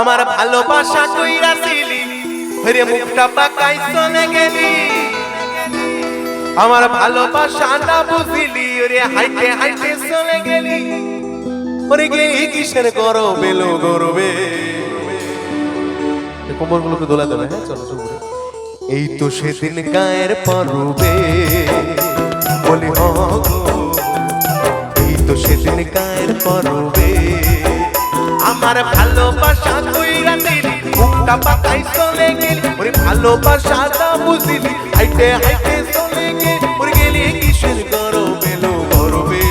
আমার ভালোবাসা কইরাছিলি রে মুখটা পাকাই চলে গেলি। আমার ভালোবাসা না বুঝিলি রে হাইটে হাইটে চলে গেলি। ওরে গেলি কিসের গরবে লো গরবে কোমর গুলোকে দোলা দেবে হ্যাঁ চলো করে। এই তো সেদিন গায়ের পরবে। বলি হ এই তো সেদিন গায়ের পরবে। আমার ভালোবাসা কইরা দিলি, মুখটা পাকাই চলে গেলি, ওরে ভালোবাসা না বুঝিলি, হাইটে হাইটে চলে গেলি, ওরে গেলি কিসের গরবে লো গরবে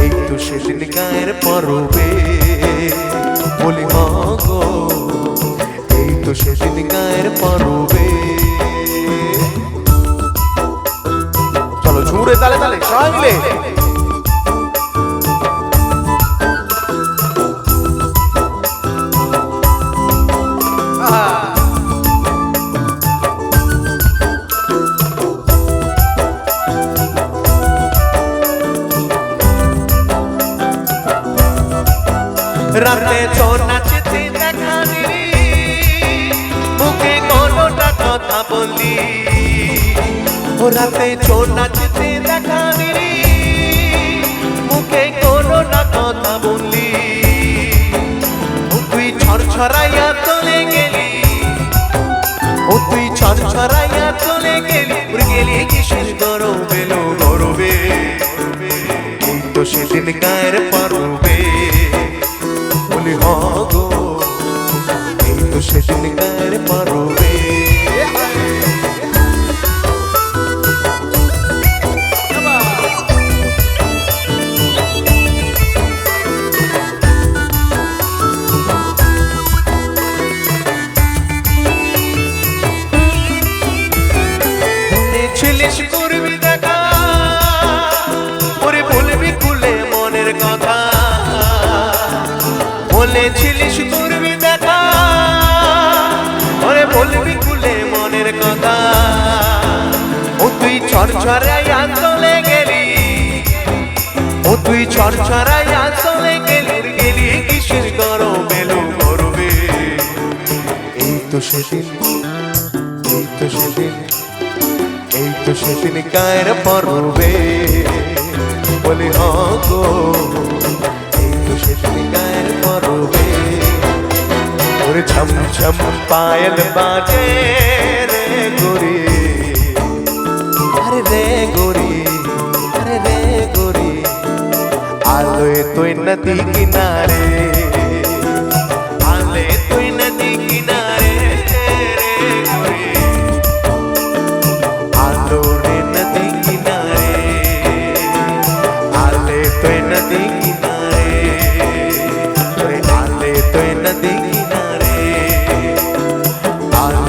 এই তো সেদিন গায়ের পরবে। বলি হ গো এই তো সেদিন গায়ের পরবে। চলো ঝুড়ে তালে তালে, সবাই মিলে। রাতে চোর নাচতে দেখা দিলি মুখে কোনোটা কথা বললি ও রাতে চোর নাচতে দেখা দিলি মুখে কোনোটা কথা বললি ও তুই ছড়ছড়াইয়া চলে গেলি। ও তুই ছড়ছড়াইয়া চলে গেলি। গেলি কিসের গরবে লো গরবে তো সেদিন গায়ের তো সেদিন গায়ের পরবে ছিলিস করবি দেখা ওরে বলবি কুলে মনের কথা। বলেছিলিস বলবি কুলে মনের কথা। ও তুই ছড়ছড়াইয়া চলে গেলি। ও তুই ছড়ছড়াইয়া চলে গেলি গেলি কিসের গরম গরবে এই তো সেদিন, এই তো সেদিন, এই তো সেদিন গায়ের পরবে। বলি হ গো। ছম ছম পায়ল বাজে রে গোরি। আরে রে গোরি, আরে রে গোরি। আলোয় তুই নদী কিনারে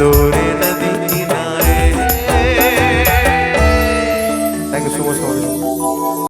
adorerò